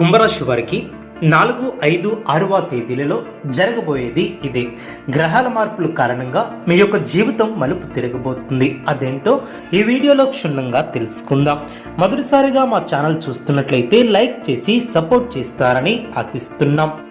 కుంభరాశి వారికి నాలుగు ఐదు ఆరవ తేదీలలో జరగబోయేది ఇదే. గ్రహాల మార్పుల కారణంగా మీ యొక్క జీవితం మలుపు తిరగబోతుంది. అదేంటో ఈ వీడియోలో క్షుణ్ణంగా తెలుసుకుందాం. మొదటిసారిగా మా ఛానల్ చూస్తున్నట్లయితే లైక్ చేసి సపోర్ట్ చేస్తారని ఆశిస్తున్నాం.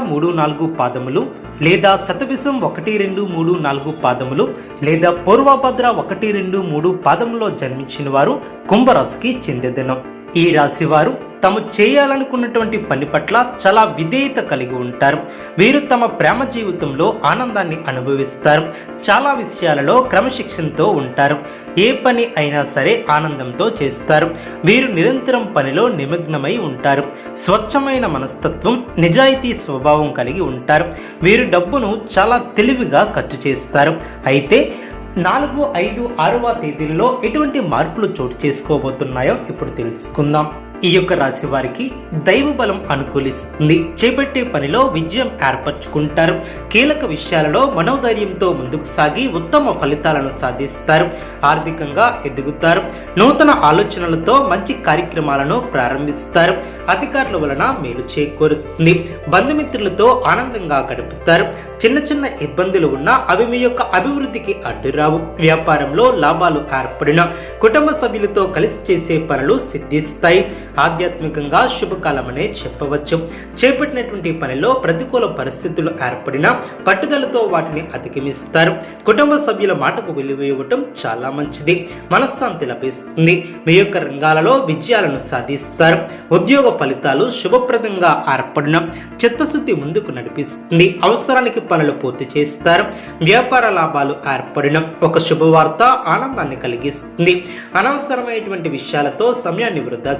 మూడు నాలుగు పాదములు లేదా శతవిషం ఒకటి రెండు మూడు నాలుగు పాదములు లేదా పూర్వభద్ర ఒకటి రెండు మూడు పాదములో జన్మించిన వారు కుంభరాశికి చెందేదనం. ఈ రాశి వారు తాము చేయాలనుకున్నటువంటి పని పట్ల చాలా విధేయత కలిగి ఉంటారు. వీరు తమ ప్రేమ జీవితంలో ఆనందాన్ని అనుభవిస్తారు. చాలా విషయాలలో క్రమశిక్షణతో ఉంటారు. ఏ పని అయినా సరే ఆనందంతో చేస్తారు. వీరు నిరంతరం పనిలో నిమగ్నమై ఉంటారు. స్వచ్ఛమైన మనస్తత్వం నిజాయితీ స్వభావం కలిగి ఉంటారు. వీరు డబ్బును చాలా తెలివిగా ఖర్చు చేస్తారు. అయితే నాలుగు ఐదు ఆరవ తేదీలలో ఎటువంటి మార్పులు చోటు చేసుకోబోతున్నాయో ఇప్పుడు తెలుసుకుందాం. ఈ యొక్క రాశి వారికి దైవ బలం అనుకూలిస్తుంది. చేపట్టే పనిలో విజయం ఏర్పరచుకుంటారు. కీలక విషయాలలో మనోధైర్యంతో ముందుకు సాగి ఉత్తమ ఫలితాలను సాధిస్తారు. ఆర్థికంగా ఎదుగుతారు. నూతన ఆలోచనలతో మంచి కార్యక్రమాలను ప్రారంభిస్తారు. అధికారుల వలన మేలు చేకూరుతుంది. బంధుమిత్రులతో ఆనందంగా గడుపుతారు. చిన్న చిన్న ఇబ్బందులు ఉన్నా అవి మీ యొక్క అభివృద్ధికి అడ్డురావు వ్యాపారంలో లాభాలు ఏర్పడిన కుటుంబ సభ్యులతో కలిసి చేసే పనులు సిద్ధిస్తాయి. ఆధ్యాత్మికంగా శుభకాలమనే చెప్పవచ్చు. చేపట్టినటువంటి పనిలో ప్రతికూల పరిస్థితులు ఏర్పడినా పట్టుదలతో వాటిని అధిగమిస్తారు. కుటుంబ సభ్యుల మాటకు విలువ ఇవ్వటం చాలా మంచిది. మనశ్శాంతి లభిస్తుంది. మీ యొక్క రంగాలలో విజయాలను సాధిస్తారు. ఉద్యోగ ఫలితాలు శుభప్రదంగా ఏర్పడిన చిత్తశుద్ధి ముందుకు నడిపిస్తుంది. అవసరానికి పనులు పూర్తి చేస్తారు. వ్యాపార లాభాలు ఏర్పడిన ఒక శుభవార్త ఆనందాన్ని కలిగిస్తుంది. అనవసరమైనటువంటి విషయాలతో సమయాన్ని వృధా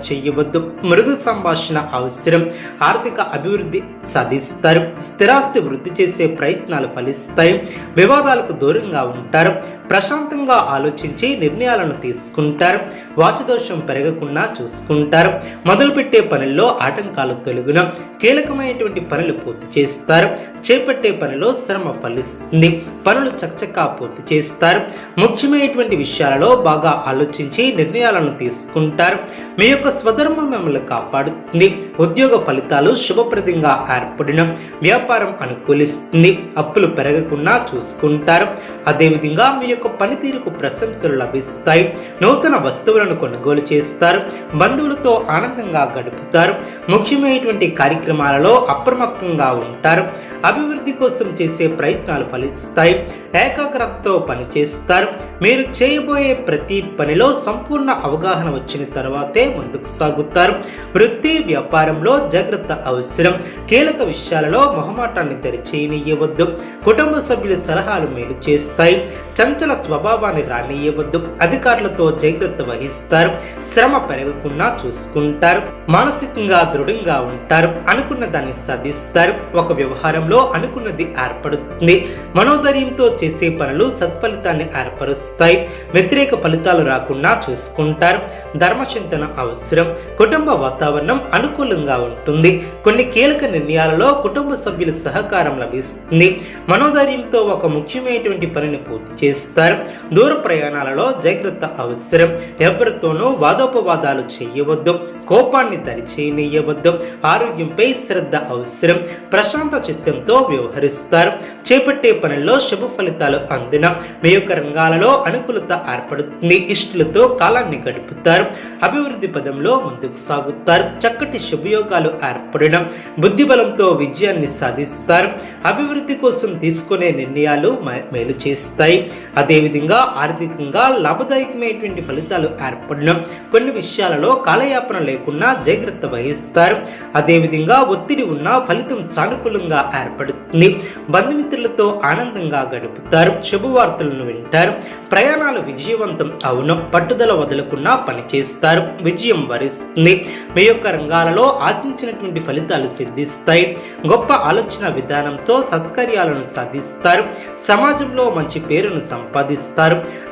చేయవద్దు మృదు సంభాషణ అవసరం ఆర్థిక అభివృద్ధి సాధిస్తారు స్థిరాస్తి వృద్ధి చేసే ప్రయత్నాలు ఫలిస్తాయి వివాదాలకు దూరంగా ఉంటారు ప్రశాంతంగా ఆలోచించి నిర్ణయాలను తీసుకుంటారు. వాచదోషం పెరగకుండా చూసుకుంటారు. మొదలుపెట్టే పనుల్లో ఆటంకాలు తొలగిన కీలకమైనటువంటి పనులు పూర్తి చేస్తారు. చేపట్టే పనిలో శ్రమ ఫలిస్తుంది. పనులు చకచకా పూర్తి చేస్తారు. ముఖ్యమైనటువంటి విషయాలలో బాగా ఆలోచించి నిర్ణయాలను తీసుకుంటారు. మీ యొక్క స్వధర్మం మిమ్మల్ని కాపాడుతుంది. ఉద్యోగ ఫలితాలు శుభప్రదంగా ఏర్పడిన వ్యాపారం అనుకూలిస్తుంది. అప్పులు పెరగకుండా చూసుకుంటారు. అదేవిధంగా మీ యొక్క పనితీరుకు ప్రశంసలు లభిస్తాయి. నూతన వస్తువులను కొనుగోలు చేస్తారు. బంధువులతో ఆనందంగా గడుపుతారు. ముఖ్యమైనటువంటి కార్యక్రమాలలో అప్రమత్తంగా ఉంటారు. అభివృద్ధి కోసం చేసే ప్రయత్నాలు ఫలిస్తాయి. ఏకాగ్రతతో పనిచేస్తారు. మీరు చేయబోయే ప్రతి పనిలో సంపూర్ణ అవగాహన వచ్చిన తర్వాతే ముందుకు సాగుతారు. వృత్తి వ్యవహారంలో జాగ్రత్త అవసరం. కీలక విషయాలలో మొహమాటాన్ని తెరచేయనియవద్దు కుటుంబ సభ్యుల సలహాలు మేలు చేస్తాయి. చంచల స్వభావాన్ని రానియవద్దు అధికారులతో జాగ్రత్త వహిస్తారు. శ్రమ పెరగకుండా చూసుకుంటారు. మానసికంగా దృఢంగా ఉంటారు. అనుకున్న దాన్ని సాధిస్తారు. ఒక వ్యవహారంలో అనుకున్నది ఏర్పడుతుంది. మనోధైర్యంతో చేసే పనులు సత్ఫలితాన్ని ఏర్పరుస్తాయి. వ్యతిరేక ఫలితాలు రాకుండా చూసుకుంటారు. ధర్మచింతన అవసరం. కుటుంబ వాతావరణం అనుకూలంగా ఉంటుంది. కొన్ని కీలక నిర్ణయాలలో కుటుంబ సభ్యుల సహకారం లభిస్తుంది. మనోధైర్యంతో ఒక ముఖ్యమైనటువంటి పనిని పూర్తి చేస్తారు. దూర ప్రయాణాలలో జాగ్రత్త అవసరం. ఎవరితోనూ వాదోపవాదాలు చేయవద్దు. కోపాన్ని దరిచేయనీయవద్దు ఆరోగ్యంపై శ్రద్ధ అవసరం. ప్రశాంత చిత్తంతో వ్యవహరిస్తారు. చేపట్టే పనుల్లో శుభ ఫలితాలు అందిన మీ యొక్క రంగాలలో అనుకూలత ఏర్పడుతుంది. ఇష్టలతో కాలాన్ని గడుపుతారు. అభివృద్ధి పదంలో ముందుకు సాగుతారు. చక్కటి శుభయోగాలు ఏర్పడడం బుద్ధిబలంతో విజయాన్ని సాధిస్తారు. అభివృద్ధి కోసం తీసుకునే నిర్ణయాలు మేలు చేస్తాయి. అదేవిధంగా ఆర్థికంగా లాభదాయకమైనటువంటి ఫలితాలు ఏర్పడడం కొన్ని విషయాలలో కాలయాపన లేకుండా జాగ్రత్త వహిస్తారు. అదేవిధంగా ఒత్తిడి ఉన్న ఫలితం సానుకూలంగా ఏర్పడుతుంది. బంధుమిత్రులతో ఆనందంగా గడుపుతారు. శుభవార్తలను వింటారు. ప్రయాణాలు విజయవంతం అవును. పట్టుదల వదలకుండా పనిచేస్తారు. విజయం వరిస్తుంది. మీ యొక్క రంగాలలో ఆశించినటువంటి ఫలితాలు సిద్ధిస్తాయి. గొప్ప ఆలోచన విధానంతో సత్కార్యాలను సాధిస్తారు. సమాజంలో మంచి పేరును సంపాదిస్తారు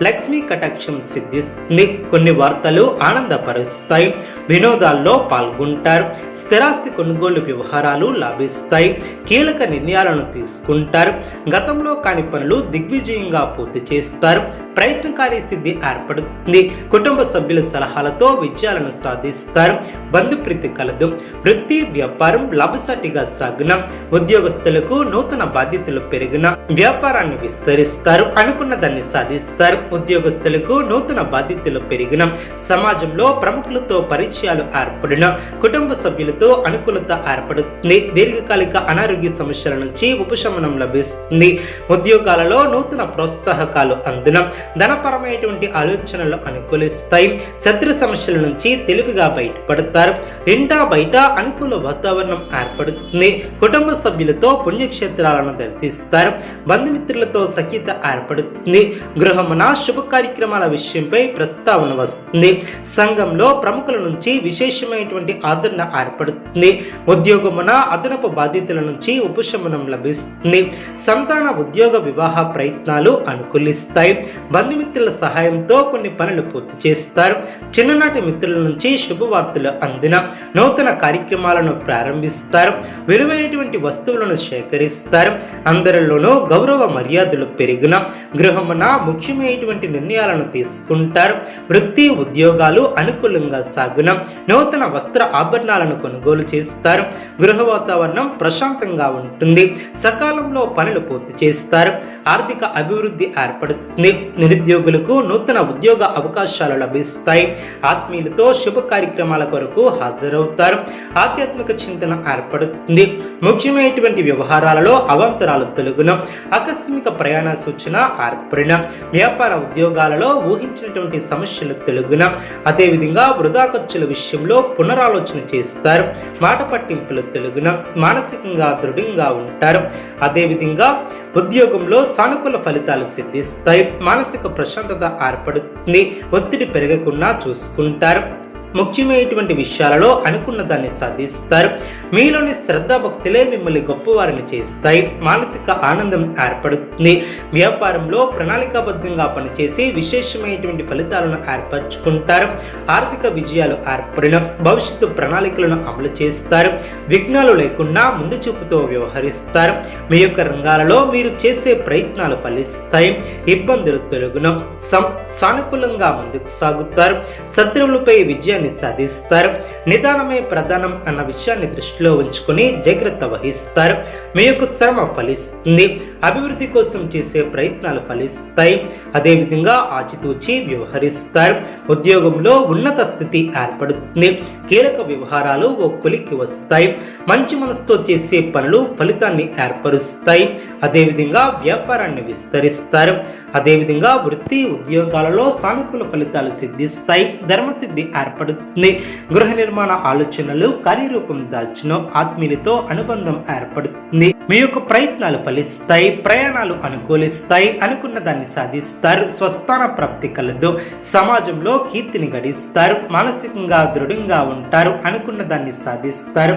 లక్ష్మీ కటాక్షం సిద్ధిస్తుంది కొన్ని వార్తలు ఆనందపరుస్తాయి. వినోదాల్లో పాల్గొంటారు. స్థిరాస్తి కొనుగోలు వ్యవహారాలు లాభిస్తాయి. కీలక నిర్ణయాలను తీసుకుంటారు. గతంలో కాని పనులు దిగ్విజయంగా పూర్తి చేస్తారు. ప్రయత్నకారి సిద్ధి ఏర్పడుతుంది. కుటుంబ సభ్యుల సలహాలతో విజయాలను సాధిస్తారు. బంధుప్రీతి కలదు. వృత్తి వ్యాపారం లాభసాటిగా సాగిన. ఉద్యోగస్తులకు నూతన బాధ్యతలు పెరిగిన వ్యాపారాన్ని విస్తరిస్తారు. అనుకున్న దాన్ని సాధిస్తారు. ఉద్యోగస్తులకు నూతన బాధ్యతలు పెరిగిన. సమాజంలో ప్రముఖులతో పరిచయాలు ఏర్పడిన కుటుంబ సభ్యులతో అనుకూలత ఏర్పడుతుంది. దీర్ఘకాలిక అనారోగ్య సమస్యల నుంచి ఉపశమనం లభిస్తుంది. ఉద్యోగాలలో నూతన ప్రోత్సాహకాలు అందున. ధనపరమైనటువంటి ఆలోచనలు అనుకూలిస్తాయి. శత్రు సమస్యల నుంచి తెలివిగా బయటపడతారు. ఇంటా బయట అనుకూల వాతావరణం ఏర్పడుతుంది. కుటుంబ సభ్యులతో పుణ్యక్షేత్రాలను దర్శిస్తారు. బంధుమిత్రులతో సఖ్యత ఏర్పడుతుంది. గృహమున శుభ కార్యక్రమాల విషయంపై ప్రస్తావన వస్తుంది. సంఘంలో ప్రముఖుల నుంచి విశేషమైనటువంటి ఆదరణ ఏర్పడుతుంది. ఉద్యోగమున అదనపు బాధ్యతల నుంచి ఉపశమనం లభిస్తుంది. సంతాన ఉద్యోగ వివాహ ప్రయత్నాలు అనుకూలిస్తాయి. బంధుమిత్రుల సహాయంతో కొన్ని పనులు పూర్తి చేస్తారు. చిన్ననాటి మిత్రుల నుంచి శుభవార్తలు అందిన నూతన కార్యక్రమాలను ప్రారంభిస్తారు. విలువైనటువంటి వస్తువులను సేకరిస్తారు. అందరిలోనూ గౌరవ మర్యాదలు పెరిగిన గృహమున ముఖ్యమైనటువంటి నిర్ణయాలను తీసుకుంటారు. వృత్తి ఉద్యోగాలు అనుకూలంగా సాగున నూతన వస్త్ర ఆభరణాలను కొనుగోలు చేస్తారు. గృహ వాతావరణం ప్రశాంతంగా ఉంటుంది. సకాలంలో పనులు పూర్తి చేస్తారు. ఆర్థిక అభివృద్ధి ఏర్పడుతుంది. నిరుద్యోగులకు నూతన ఉద్యోగ అవకాశాలు లభిస్తాయి. ఆత్మీయులతో శుభ కార్యక్రమాల కొరకు హాజరవుతారు. ఆధ్యాత్మిక చింతన ఏర్పడుతుంది. ముఖ్యమైనటువంటి వ్యవహారాలలో అవాంతరాలు తొలగును. ఆకస్మిక ప్రయాణ సూచన ఏర్పడిన. వ్యాపార ఉద్యోగాలలో ఊహించినటువంటి సమస్యలు తొలగున. అదేవిధంగా వృధా ఖర్చుల విషయంలో పునరాలోచన చేస్తారు. మాట పట్టింపులు తొలగున. మానసికంగా దృఢంగా ఉంటారు. అదేవిధంగా ఉద్యోగంలో సానుకూల ఫలితాలు సిద్ధిస్తాయి. మానసిక ప్రశాంతత ఏర్పడుతుంది. ఒత్తిడి పెరగకుండా చూసుకుంటారు. ముఖ్యమైనటువంటి విషయాలలో అనుకున్న దాన్ని సాధిస్తారు. మీలోని శ్రద్ధ భక్తులే మిమ్మల్ని గొప్పవారిని చేస్తాయి. మానసిక ఆనందం ఏర్పడుతుంది. వ్యాపారంలో ప్రణాళికాబద్ధంగా పనిచేసి విశేషమైనటువంటి ఫలితాలను ఏర్పరచుకుంటారు. ఆర్థిక విజయాలు ఏర్పడిన భవిష్యత్తు ప్రణాళికలను అమలు చేస్తారు. విఘ్నాలు లేకుండా ముందు చూపుతో వ్యవహరిస్తారు. మీ యొక్క రంగాలలో మీరు చేసే ప్రయత్నాలు ఫలిస్తాయి. ఇబ్బందులు తొలగున. సం సానుకూలంగా ముందుకు సాగుతారు. శత్రువులపై విజయాన్ని సాధిస్తారు. నిదానమే ప్రధానం అన్న విషయాన్ని దృష్టిలో ఉంచుకొని జాగ్రత్త వహిస్తారు. మీ యొక్క శ్రమ ఫలిస్తుంది. అభివృద్ధి కోసం చేసే ప్రయత్నాలు ఫలిస్తాయి. అదేవిధంగా ఆచితూచి వ్యవహరిస్తారు. ఉద్యోగంలో ఉన్నత స్థితి ఏర్పడుతుంది. కీలక వ్యవహారాలు ఓ కొలిక్కి వస్తాయి. మంచి మనసుతో చేసే పనులు ఫలితాన్ని ఏర్పరుస్తాయి. అదేవిధంగా వ్యాపారాన్ని విస్తరిస్తారు. అదేవిధంగా వృత్తి ఉద్యోగాలలో సానుకూల ఫలితాలు సిద్ధిస్తాయి. ధర్మసిద్ధి ఏర్పడుతుంది. గృహ నిర్మాణ ఆలోచనలు కార్యరూపం దాల్చిన ఆత్మీయులతో అనుబంధం ఏర్పడుతుంది. మీ యొక్క ప్రయత్నాలు ఫలిస్తాయి ప్రయాణాలు అనుకూలిస్తాయి అనుకున్న దాన్ని సాధిస్తారు స్వస్థాన ప్రాప్తి కలదు సమాజంలో కీర్తిని గడిస్తారు మానసికంగా దృఢంగా ఉంటారు అనుకున్న దాన్ని సాధిస్తారు.